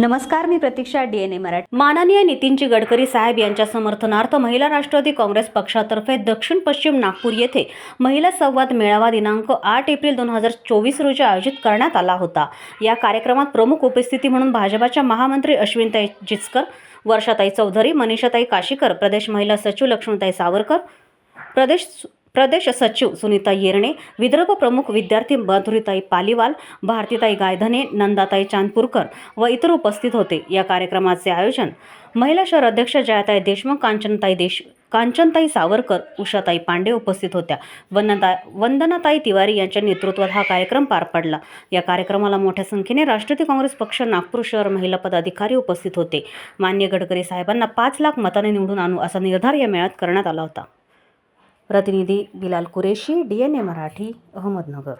नमस्कार मी Pratiksha D N A Marathi. माननीय नितीनजी गडकरी साहेब यांच्या समर्थनार्थ महिला राष्ट्रवादी काँग्रेस पक्षातर्फे दक्षिण पश्चिम नागपूर येथे महिला संवाद मेळावा दिनांक आठ एप्रिल दोन हजार चोवीस रोजी आयोजित करण्यात आला होता. या कार्यक्रमात प्रमुख उपस्थिती म्हणून भाजपाच्या महामंत्री अश्विनताई जिचकर वर्षाताई चौधरी मनीषाताई काशीकर प्रदेश महिला सचिव लक्ष्मीताई सावरकर प्रदेश प्रदेश सचिव सुनीता येरणे विदर्भ प्रमुख विद्यार्थी माधुरीताई पालीवाल भारतीताई गायधने नंदाताई चांदपूरकर व इतर उपस्थित होते या कार्यक्रमाचे आयोजन महिला शहर अध्यक्ष जयाताई देशमुख कांचनताई देश कांचनताई सावरकर उषाताई पांडे उपस्थित होत्या वंदना वंदनाताई तिवारी यांच्या नेतृत्वात हा कार्यक्रम पार पडला या कार्यक्रमाला मोठ्या संख्येने राष्ट्रवादी काँग्रेस पक्ष नागपूर शहर महिला पदाधिकारी उपस्थित होते मान्य गडकरी साहेबांना पाच लाख मताने निवडून आणू असा निर्धार या मेळ्यात करण्यात आला होता प्रतिनिधी Bilal Qureshi D N A Marathi Ahmednagar.